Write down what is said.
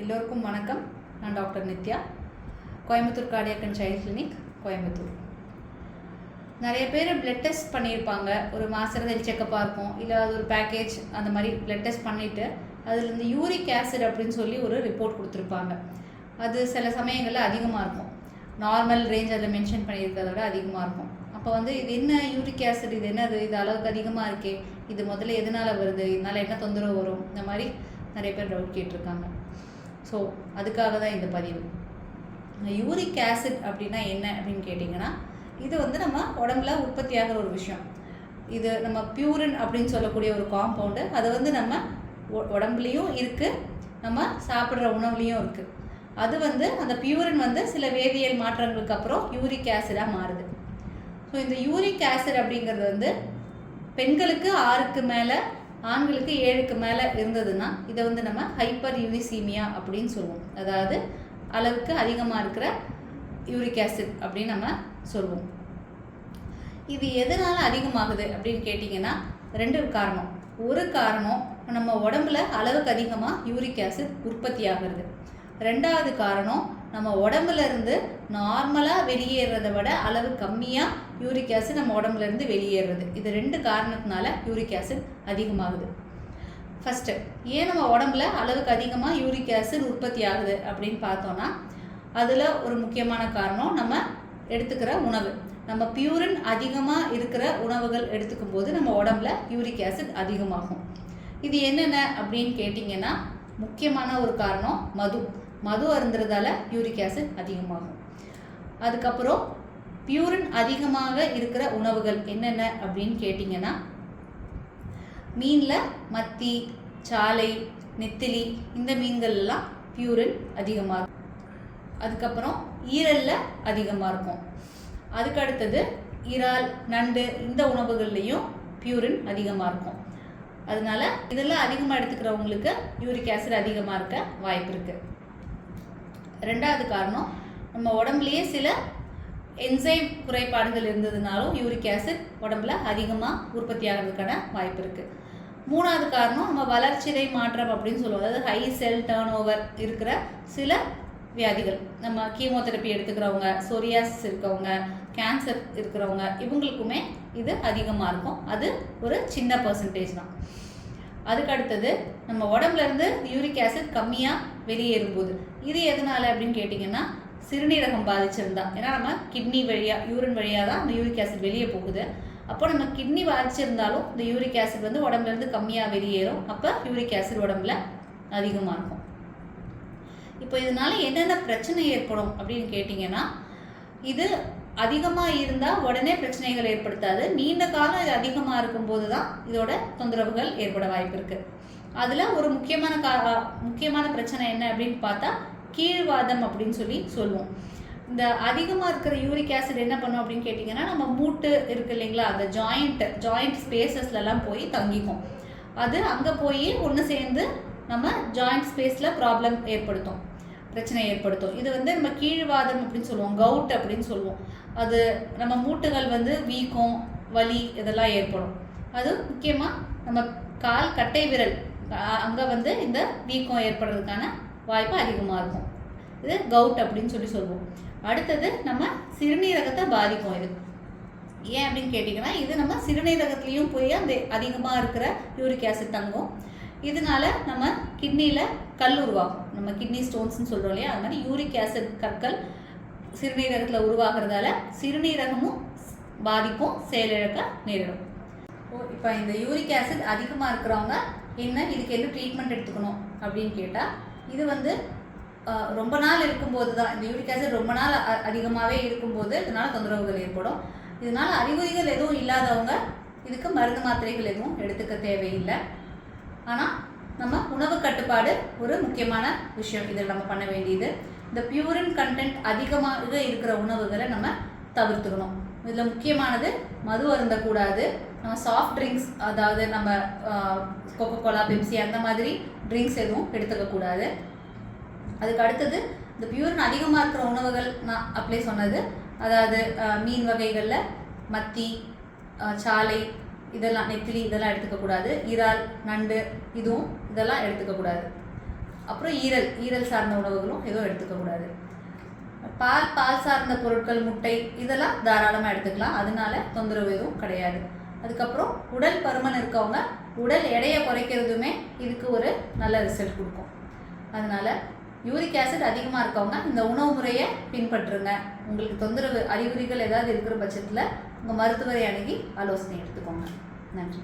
எல்லோருக்கும் வணக்கம். நான் doctor Nithya. Coimbatore cardiac and child clinic Coimbatore. நிறைய பேர் பிளட் டெஸ்ட் பண்ணியிருப்பாங்க. ஒரு மாசத்தில் செக்கப்பாக இருக்கும். இல்லை அது ஒரு பேக்கேஜ் அந்த மாதிரி பிளட் டெஸ்ட் பண்ணிவிட்டு அதில் யூரிக் ஆசிட் அப்படின்னு சொல்லி ஒரு ரிப்போர்ட் கொடுத்துருப்பாங்க. அது சில சமயங்களில் அதிகமாக இருக்கும். நார்மல் ரேஞ்ச் அதில் மென்ஷன் பண்ணியிருக்கிறத விட அதிகமாக இருக்கும். அப்போ வந்து இது என்ன யூரிக் ஆசிட் இது என்னது இது அளவுக்கு அதிகமாக இருக்கே இது முதல்ல எதனால் வருது இதனால் என்ன தொந்தரவு வரும் இந்த மாதிரி நிறைய பேர் டவுட் கேட்டிருக்காங்க. ஸோ அதுக்காக தான் இந்த பதிவு. யூரிக் ஆசிட் அப்படின்னா என்ன அப்படின்னு கேட்டிங்கன்னா இது வந்து நம்ம உடம்புல உற்பத்தி ஆகிற ஒரு விஷயம். இது நம்ம பியூரின் அப்படின்னு சொல்லக்கூடிய ஒரு காம்பவுண்டு அது வந்து நம்ம உ- உடம்புலையும் இருக்குது நம்ம சாப்பிட்ற உணவுலேயும் இருக்குது அது வந்து அந்த பியூரின் வந்து சில வேதியியல் மாற்றங்களுக்கு அப்புறம் யூரிக் ஆசிடாக மாறுது. ஸோ இந்த யூரிக் ஆசிட் அப்படிங்கிறது வந்து பெண்களுக்கு ஆறுக்கு மேலே ஆண்களுக்கு ஏழுக்கு மேலே இருந்ததுன்னா இதை வந்து நம்ம ஹைப்பர் யூரிசீமியா அப்படின்னு சொல்லுவோம். அதாவது அளவுக்கு அதிகமாக இருக்கிற யூரிக் ஆசிட் அப்படின்னு நம்ம சொல்லுவோம். இது எதனால் அதிகமாகுது அப்படின்னு கேட்டிங்கன்னா ரெண்டு காரணம். ஒரு காரணம் நம்ம உடம்புல அளவுக்கு அதிகமாக யூரிக் ஆசிட் உற்பத்தி ஆகிறது. ரெண்டாவது காரணம் நம்ம உடம்புலேருந்து நார்மலாக வெளியேறத விட அளவு கம்மியாக யூரிக் ஆசிட் நம்ம உடம்புலேருந்து வெளியேறுறது இது ரெண்டு காரணத்தினால யூரிக் ஆசிட் அதிகமாகுது. ஃபஸ்ட்டு ஏன் நம்ம உடம்புல அளவுக்கு அதிகமாக யூரிக் ஆசிட் உற்பத்தி ஆகுது அப்படின்னு பார்த்தோன்னா அதில் ஒரு முக்கியமான காரணம் நம்ம எடுத்துக்கிற உணவு. நம்ம பியூரின் அதிகமாக இருக்கிற உணவுகள் எடுத்துக்கும் போது நம்ம உடம்புல யூரிக் ஆசிட் அதிகமாகும். இது என்னென்ன அப்படின்னு கேட்டிங்கன்னா முக்கியமான ஒரு காரணம் மது. மது அருந்துறதால யூரிக் ஆசிட் அதிகமாகும். அதுக்கப்புறம் பியூரின் அதிகமாக இருக்கிற உணவுகள் என்னென்ன அப்படின்னு கேட்டிங்கன்னா மீனில் மத்தி சாலை நெத்திலி இந்த மீன்கள் எல்லாம் பியூரின் அதிகமாக இருக்கும். அதுக்கப்புறம் ஈரலில் அதிகமாக இருக்கும். அதுக்கு அடுத்தது இறால் நண்டு இந்த உணவுகள்லேயும் பியூரின் அதிகமாக இருக்கும். அதனால இதெல்லாம் அதிகமாக எடுத்துக்கிறவங்களுக்கு யூரிக் ஆசிட் அதிகமாக இருக்க வாய்ப்பு இருக்குது ரெண்டாவது காரணம் நம்ம உடம்புலயே சில என்சைம் குறைபாடுகள் இருந்ததுனாலும் யூரிக் ஆசிட் உடம்புல அதிகமாக உற்பத்தி ஆகிறதுக்கான வாய்ப்பு இருக்குது மூணாவது காரணம் நம்ம வளர்ச்சிதை மாற்றம் அப்படின்னு சொல்லுவோம். அதாவது ஹை செல் டேர்ன் ஓவர் இருக்கிற சில வியாதிகள். நம்ம கீமோதெரப்பி எடுத்துக்கிறவங்க சொரியாசிஸ் இருக்கவங்க கேன்சர் இருக்கிறவங்க இவங்களுக்குமே இது அதிகமாக இருக்கும். அது ஒரு சின்ன பர்சன்டேஜ் தான். அதுக்கு அடுத்தது நம்ம உடம்புலேருந்து யூரிக் ஆசிட் கம்மியாக வெளியேறும் போது. இது எதனால அப்படின்னு கேட்டிங்கன்னா சிறுநீரகம் பாதிச்சிருந்தா ஏன்னா நம்ம கிட்னி வழியாக யூரின் வழியாக தான் அந்த யூரிக் ஆசிட் வெளியே போகுது. அப்போ நம்ம கிட்னி பாதிச்சிருந்தாலும் இந்த யூரிக் ஆசிட் வந்து உடம்புலேருந்து கம்மியாக வெளியேறும். அப்போ யூரிக் ஆசிட் உடம்புல அதிகமாக இருக்கும். இப்போ இதனால என்னென்ன பிரச்சனை ஏற்படும் அப்படின்னு கேட்டிங்கன்னா இது அதிகமாக இருந்தால் உடனே பிரச்சனைகள் ஏற்படுத்தாது. நீண்ட காலம் இது அதிகமாக இருக்கும்போது தான் இதோட தொந்தரவுகள் ஏற்பட வாய்ப்பு இருக்குது அதில் ஒரு முக்கியமான கா முக்கியமான பிரச்சனை என்ன அப்படின்னு பார்த்தா கீழ்வாதம் அப்படின்னு சொல்லி சொல்லுவோம். இந்த அதிகமாக இருக்கிற யூரிக் ஆசிட் என்ன பண்ணும் அப்படின்னு கேட்டிங்கன்னா நம்ம மூட்டு இருக்கு இல்லைங்களா? அந்த ஜாயிண்ட் ஜாயிண்ட் ஸ்பேசஸ்லலாம் போய் தங்கிக்கும். அது அங்கே போய் ஒன்று சேர்ந்து நம்ம ஜாயிண்ட் ஸ்பேஸில் ப்ராப்ளம் ஏற்படுத்தும். பிரச்சனை ஏற்படுத்தும். இது வந்து நம்ம கீழ்வாதம் அப்படின்னு சொல்லுவோம். கவுட் அப்படின்னு சொல்லுவோம். அது நம்ம மூட்டுகள் வந்து வீக்கம் வலி இதெல்லாம் ஏற்படும். அது முக்கியமாக நம்ம கால் கட்டை விரல் அங்கே வந்து இந்த வீக்கம் ஏற்படுறதுக்கான வாய்ப்பு அதிகமாக இருக்கும். இது கவுட் அப்படின்னு சொல்லி சொல்லுவோம். அடுத்தது நம்ம சிறுநீரகத்தை பாதிக்கும் இது. ஏன் அப்படின்னு கேட்டிங்கன்னா இது நம்ம சிறுநீரகத்துலேயும் போய் அந்த அதிகமாக இருக்கிற யூரிக் ஆசிட் தங்கும். இதனால நம்ம கிட்னியில் கல் உருவாகும். நம்ம கிட்னி ஸ்டோன்ஸ்னு சொல்கிறோம் இல்லையா? அது மாதிரி யூரிக் ஆசிட் கற்கள் சிறுநீரகத்தில் உருவாகிறதால சிறுநீரகமும் பாதிப்பும் செயலிழக்க நேரிடும். ஓ இப்போ இந்த யூரிக் ஆசிட் அதிகமாக இருக்கிறவங்க என்ன இதுக்கு என்ன ட்ரீட்மெண்ட் எடுத்துக்கணும் அப்படின்னு கேட்டால் இது வந்து ரொம்ப நாள் இருக்கும்போது தான் இந்த யூரிக் ஆசிட் ரொம்ப நாள் அ- அதிகமாகவே இருக்கும்போது இதனால் தொந்தரவுகள் ஏற்படும். இதனால் அறிகுறிகள் எதுவும் இல்லாதவங்க இதுக்கு மருந்து மாத்திரைகள் எதுவும் எடுத்துக்க தேவையில்லை. ஆனால் நம்ம உணவு கட்டுப்பாடு ஒரு முக்கியமான விஷயம். இதில் நம்ம பண்ண வேண்டியது இந்த பியூரின் கண்டென்ட் அதிகமாக இருக்கிற உணவுகளை நம்ம தவிர்த்துக்கணும். இதில் முக்கியமானது மது அருந்தக்கூடாது. நம்ம சாஃப்ட் ட்ரிங்க்ஸ் அதாவது நம்ம கொக்கோ கோலா பெப்சி அந்த மாதிரி ட்ரிங்க்ஸ் எதுவும் எடுத்துக்கக்கூடாது. அதுக்கு அடுத்தது இந்த பியூரின் அதிகமாக இருக்கிற உணவுகள் நான் அப்ளை சொன்னது அதாவது மீன் வகைகளில் மத்தி சாலை இதெல்லாம் நெத்திலி இதெல்லாம் எடுத்துக்கக்கூடாது இறால் நண்டு இதுவும் இதெல்லாம் எடுத்துக்கக்கூடாது அப்புறம் ஈரல் ஈரல் சார்ந்த உணவுகளும் எதுவும் எடுத்துக்கக்கூடாது பால் பால் சார்ந்த பொருட்கள் முட்டை இதெல்லாம் தாராளமாக எடுத்துக்கலாம். அதனால தொந்தரவு எதுவும் கிடையாது. அதுக்கப்புறம் உடல் பருமன் இருக்கவங்க உடல் எடையை குறைக்கிறதுமே இதுக்கு ஒரு நல்ல ரிசல்ட் கொடுக்கும். அதனால யூரிக் ஆசிட் அதிகமாக இருக்கவங்க இந்த உணவு முறையை பின்பற்றுங்க. உங்களுக்கு தொந்தரவு அறிகுறிகள் ஏதாவது இருக்கிற பட்சத்தில் உங்கள் மருத்துவரை அணுகி ஆலோசனை எடுத்துக்கோங்க. நன்றி.